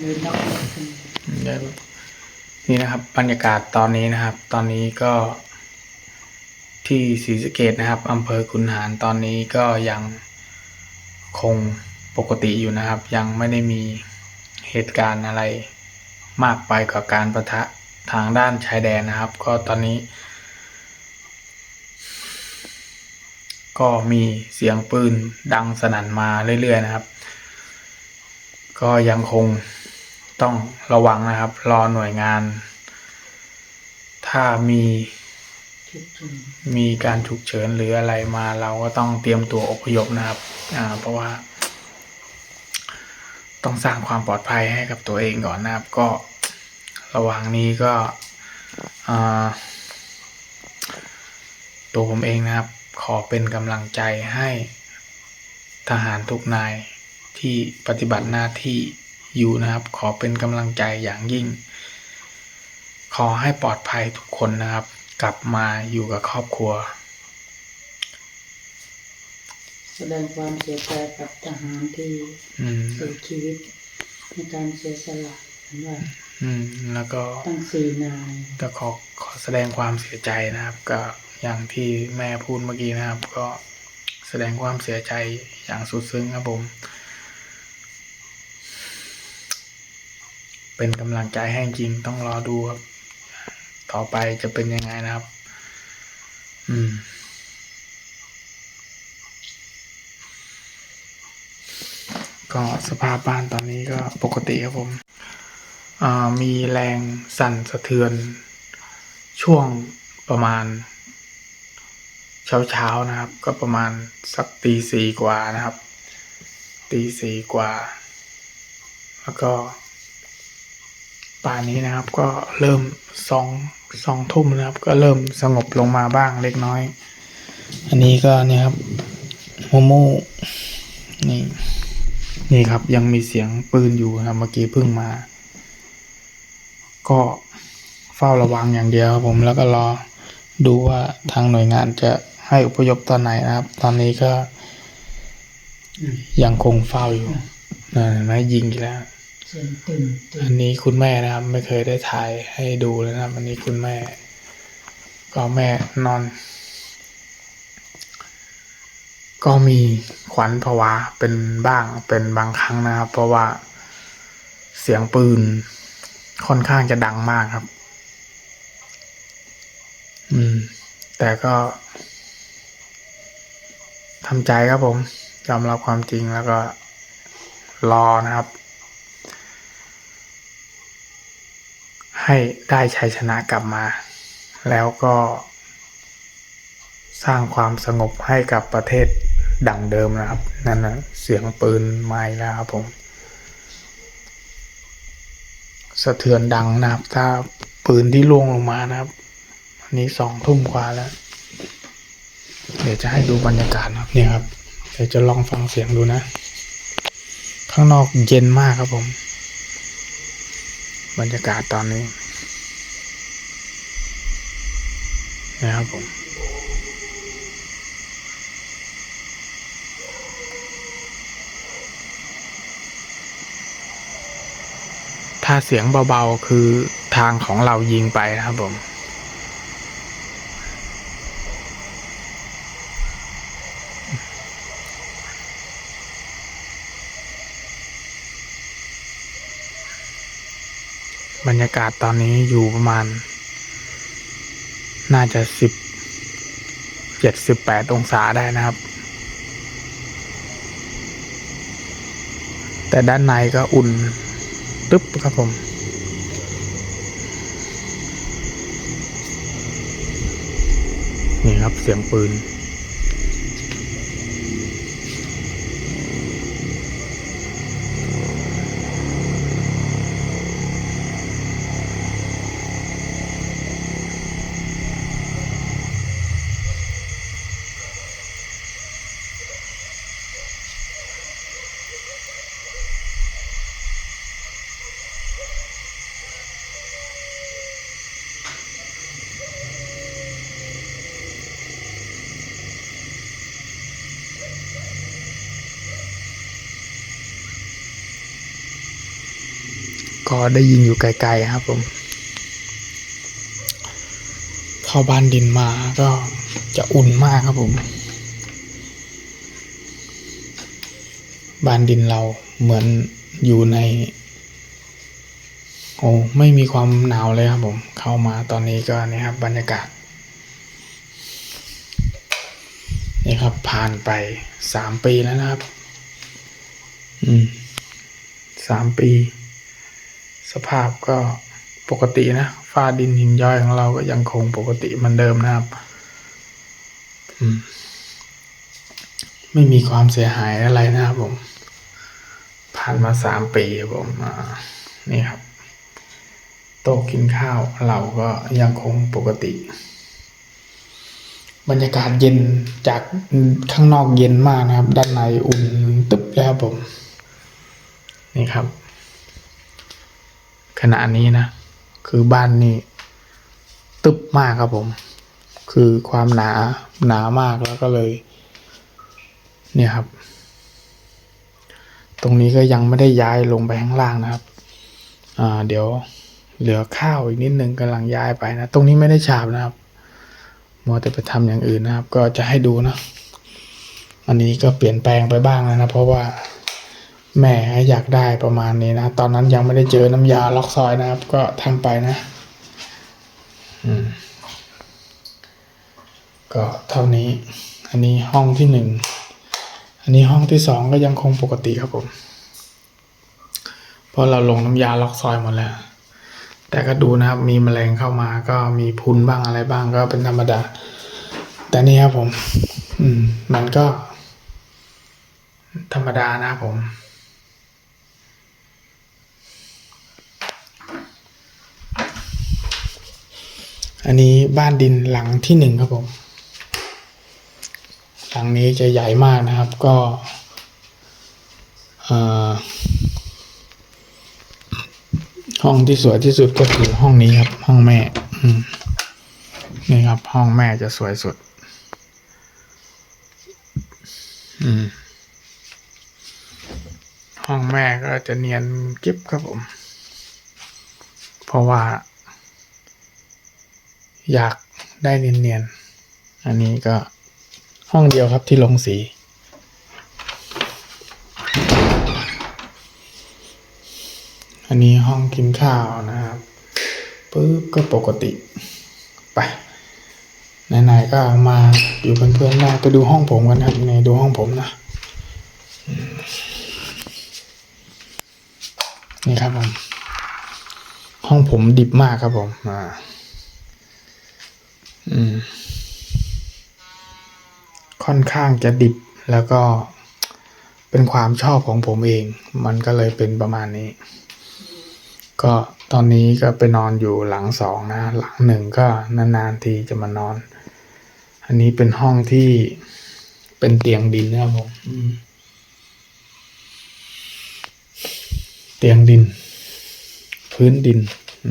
เดินนอกรถกันนี่นะครับ บรรยากาศตอนนี้นะครับ ตอนนี้ก็ ที่ศรีสะเกดนะครับอำเภอคุนหารตอนนี้ก็ยังคงปกติอยู่นะครับ ยังไม่ได้มีเหตุการณ์อะไรมากไปกว่าการประทะทางด้านชายแดนนะครับ ก็ตอนนี้ ก็มีเสียงปืนดังสนั่นมาเรื่อยๆนะครับ ก็ยังคง ต้องระวังนะครับ รอหน่วยงาน ถ้ามีมีการฉุกเฉินหรืออะไรมา เราก็ต้องเตรียมตัวอพยพนะครับอ่าเพราะว่า ต้องสร้างความปลอดภัยให้กับตัวเองก่อนนะครับ ก็ระหว่างนี้ก็ตัวผมเองนะครับ ขอเป็นกำลังใจให้ทหารทุกนายที่ปฏิบัติหน้าที่ อยู่นะครับ ขอเป็นกำลังใจอย่างยิ่ง ขอให้ปลอดภัยทุกคนนะครับ กลับมาอยู่กับครอบครัว แสดงความเสียใจกับทหารที่อืม เสียชีวิตในการเสียสละเห็นว่าอืม แล้วก็ ตั้งสี่นายก็ขอขอแสดงความเสียใจนะครับ ก็อย่างที่แม่พูดเมื่อกี้นะครับ ก็แสดงความเสียใจอย่างสุดซึ้งครับผม เป็นกำลังใจให้จริงต้องรอดูครับ ต่อไปจะเป็นยังไงนะครับ อืม ก็สภาพบ้านตอนนี้ก็ปกติครับผมมีแรงสั่นสะเทือน ช่วงประมาณ เช้าเช้าๆนะครับ ก็ประมาณสักตีสี่กว่านะครับตีสี่กว่า แล้วก็ ป่านนี้นะครับ ก็เริ่มสองสองทุ่มนะครับ ก็เริ่มสงบลงมาบ้างเล็กน้อย อันนี้ก็เนี่ยครับโมโมนี่นี่ครับยังมีเสียงปืนอยู่นะเมื่อกี้เพิ่งมา ก็เฝ้าระวังอย่างเดียวครับผมแล้วก็รอดูว่าทางหน่วยงานจะให้อพยพตอนไหนนะครับ ตอนนี้ก็ยังคงเฝ้าอยู่นั่นเห็นไหมยิงอีกแล้ว อันนี้คุณแม่นะครับ ไม่เคยได้ถ่ายให้ดูเลยนะครับ อันนี้คุณแม่ ก็แม่นอน ก็มีขวัญผวาเป็นบ้างเป็นบางครั้งนะครับ เพราะว่าเสียงปืนค่อนข้างจะดังมากครับ อืม แต่ก็ทำใจครับผมยอมรับความจริงแล้วก็รอนะครับ ให้ได้ชัยชนะกลับมา แล้วก็ สร้างความสงบให้กับประเทศดังเดิมนะครับ นั่นนะเสียงปืนไมาอีกแล้วครับผมสะเทือนดังนะครับ ถ้าปืนที่ล่วงลงมานะครับอันนี้สองทุ่มกว่าแล้ว เดี๋ยวจะให้ดูบรรยากาศนะครับเนี่ยครับ เดี๋ยวจะลองฟังเสียงดูนะ ข้างนอกเย็นมากครับผม บรรยากาศตอนนี้นะครับผมถ้าเสียงเบาๆคือทางของเรายิงไปนะครับผม ยากาศตอนนี้อยู่ประมาณ น่าจะสิบเจ็ดสิบแปดองศาได้นะครับ แต่ด้านในก็อุ่นตึ๊บครับผมนี่ครับเสียงปืน ก็ได้ยินอยู่ไกลๆครับผมเข้าบ้านดินมาก็จะอุ่นมากครับผมบ้านดินเราเหมือนอยู่ใน โอ้ไม่มีความหนาวเลยครับผม เข้ามาตอนนี้ก็นี่ครับ บรรยากาศนี่ครับ ผ่านไปสามปีแล้วนะครับ อืมสามปี สภาพก็ปกตินะฟ้าดินหินย้อยของเราก็ยังคงปกติเหมือนเดิมนะครับไม่มีความเสียหายอะไรนะครับผม ผ่านมาสามปีผมนี่ครับ โต๊ะกินข้าวเราก็ยังคงปกติ บรรยากาศเย็นจากข้างนอกเย็นมากนะครับ ด้านในอุ่นตึ๊บแล้วครับผม นี่ครับ ขณะนี้นะ คือบ้านนี่ตึบมากครับผม คือความหนาหนามากแล้วก็เลย เนี่ยครับ ตรงนี้ก็ยังไม่ได้ย้ายลงไปข้างล่างนะครับ อ่า เดี๋ยวเหลือข้าวอีกนิดนึงกำลังย้ายไปนะ ตรงนี้ไม่ได้ฉาบนะครับมัวแต่ไปทำอย่างอื่นนะครับ ก็จะให้ดูนะ อันนี้ก็เปลี่ยนแปลงไปบ้างแล้วนะ เพราะว่า แม่อยากได้ประมาณนี้นะ ตอนนั้นยังไม่ได้เจอน้ำยาล็อกซอยนะครับ ก็ทำไปนะ อืม ก็เท่านี้ อันนี้ห้องที่หนึ่ง อันนี้ห้องที่สองก็ยังคงปกติครับผม เพราะเราลงน้ำยาล็อกซอยหมดแล้ว แต่ก็ดูนะครับ มีแมลงเข้ามาก็มีพุนบ้างอะไรบ้างก็เป็นธรรมดา แต่นี่ครับผม อืม มันก็ ธรรมดานะครับผม อันนี้บ้านดินหลังที่หนึ่งครับผม หลังนี้จะใหญ่มากนะครับ ก็ห้องที่สวยที่สุดก็คือห้องนี้ครับ ห้องแม่นี่ครับ ห้องแม่จะสวยสุด ห้องแม่ก็จะเนียนกิ๊บครับผม เพราะว่า อยากได้เนียนๆ อันนี้ก็ห้องเดียวครับที่ลงสี อันนี้ห้องกินข้าวนะครับปุ๊บก็ปกติ ไปไหนๆก็มาอยู่เป็นเพื่อนๆได้ไปดูห้องผมกันครับในดูห้องผมนะ นี่ครับผม ห้องผมดิบมากครับผมอ่า ค่อนข้างจะดิบแล้วก็เป็นความชอบของผมเอง มันก็เลยเป็นประมาณนี้ ก็ตอนนี้ก็ไปนอนอยู่หลังสองนะ หลังหนึ่งก็นานๆทีจะมานอน อันนี้เป็นห้องที่เป็นเตียงดินนะครับผมอืมเตียงดิน พื้นดิน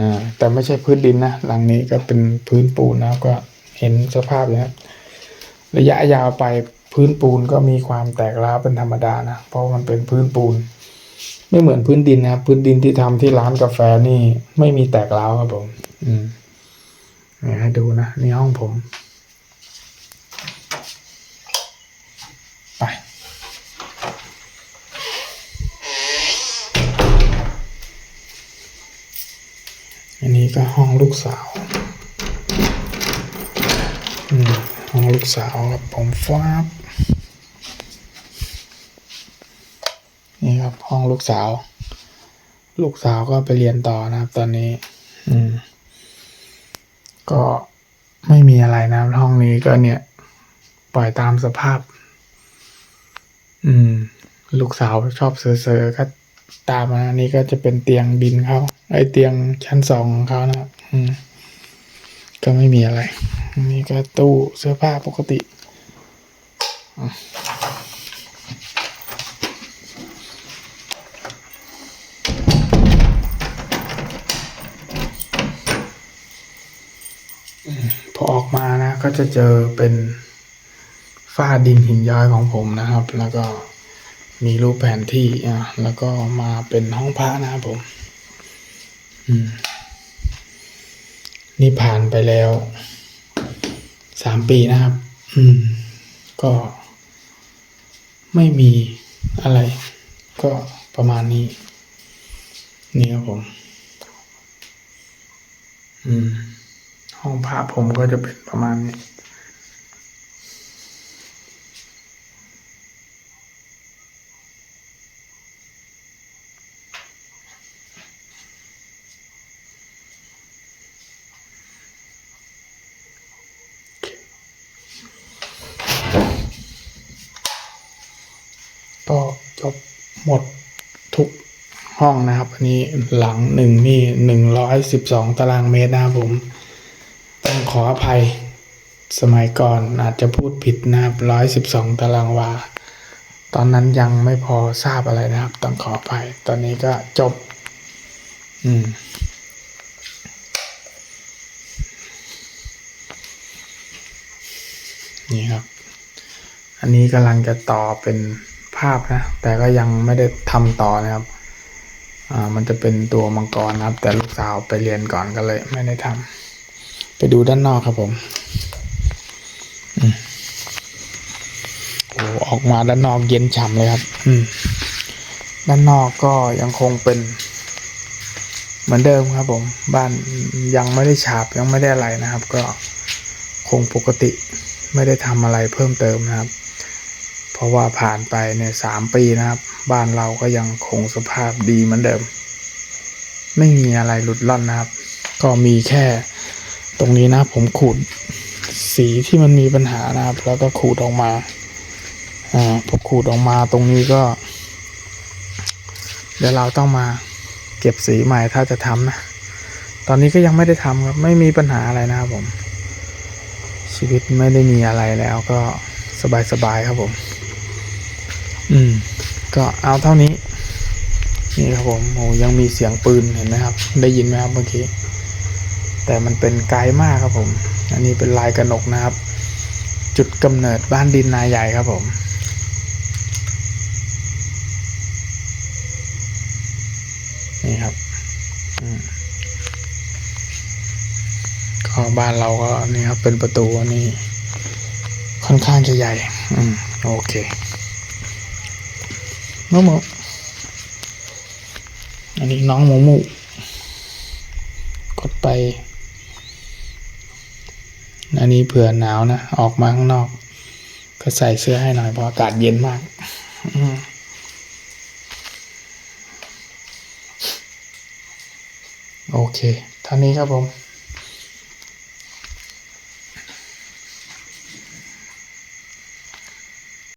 นะแต่ไม่ใช่พื้นดินนะหลังนี้ก็เป็นพื้นปูนนะก็เห็นสภาพนะครับระยะยาวไปพื้นปูนก็มีความแตกร้าวเป็นธรรมดานะเพราะมันเป็นพื้นปูน ไม่เหมือนพื้นดินนะครับพื้นดินที่ทำที่ร้านกาแฟนี่ไม่มีแตกร้าวครับผม อืมให้ดูนะนี่ห้องผม นี้ก็ห้องลูกสาวอืมห้องลูกสาวครับผมฟ้าบนี่ครับห้องลูกสาว ลูกสาวก็ไปเรียนต่อนะครับ ตอนนี้ อืม ก็ไม่มีอะไรนะห้องนี้ก็เนี่ย ปล่อยตามสภาพ อืม ลูกสาวชอบเซอร์ๆก็ตามมาอันนี้ก็จะเป็นเตียงดินเขา ไอเตียงชั้นสองของเขานะครับอืมก็ไม่มีอะไรอันนี้ก็ตู้เสื้อผ้าปกติอพอออกมานะ ก็จะเจอเป็นฝ้าดินหินย้อยของผมนะครับ แล้วก็มีรูปแผนที่อะแล้วก็มาเป็นห้องพระนะครับผม นี่ผ่านไปแล้วสามปีนะครับ อืม ก็ไม่มีอะไร ก็ประมาณนี้ นี่ครับผม อืม ห้องพระผมก็จะเป็นประมาณนี้ ก็ จบหมดทุกห้องนะครับ อันนี้หลังหนึ่งนี่หนึ่งร้อยสิบสองตารางเมตรนะครับผม ต้องขออภัยสมัยก่อนอาจจะพูดผิดนะครับร้อยสิบสองตารางวา ตอนนั้นยังไม่พอทราบอะไรนะครับ ต้องขออภัย ตอนนี้ก็จบ อืมนี่ครับ อันนี้กำลังจะต่อเป็น ภาพนะ แต่ก็ยังไม่ได้ทำต่อนะครับ อ่า มันจะเป็นตัวมังกรนะครับ แต่ลูกสาวไปเรียนก่อนก็เลย ไม่ได้ทำไปดูด้านนอกครับผมอืมโอ้ออกมาด้านนอกเย็นฉ่ำเลยครับ อืม ด้านนอกก็ยังคงเป็นเหมือนเดิมครับ ผม บ้านยังไม่ได้ฉาบยังไม่ได้อะไรนะครับ ก็คงปกติไม่ได้ทำอะไรเพิ่มเติมนะครับ เพราะว่าผ่านไปเนี่ยสามปีนะครับ บ้านเราก็ยังคงสภาพดีเหมือนเดิม ไม่มีอะไรหลุดล่อนนะครับ ก็มีแค่ตรงนี้นะผมขูดสีที่มันมีปัญหานะครับ แล้วก็ขูดออกมาอ่าพอขูดออกมาตรงนี้ก็ เดี๋ยวเราต้องมาเก็บสีใหม่ถ้าจะทำนะ ตอนนี้ก็ยังไม่ได้ทำครับไม่มีปัญหาอะไรนะครับผม ชีวิตไม่ได้มีอะไรแล้วก็สบายๆครับผม อืม ก็เอาเท่านี้ นี่ครับผมโอ้ยังมีเสียงปืนเห็นไหมครับ ได้ยินไหมครับเมื่อกี้แต่มันเป็นไกลมากครับผม อันนี้เป็นลายกระหนกนะครับ จุดกำเนิดบ้านดินนายใหญ่ครับผมนี่ครับอืมก็บ้านเราก็นี่ครับเป็นประตูนนี้ค่อนข้างจะใหญ่ อืม โอเค หมูหมูอันนี้น้องหมูหมูกดไป อันนี้เผื่อหนาวนะ ออกมาข้างนอก ก็ใส่เสื้อให้หน่อยเพราะอากาศเย็นมากโอเคเท่านี้ครับผม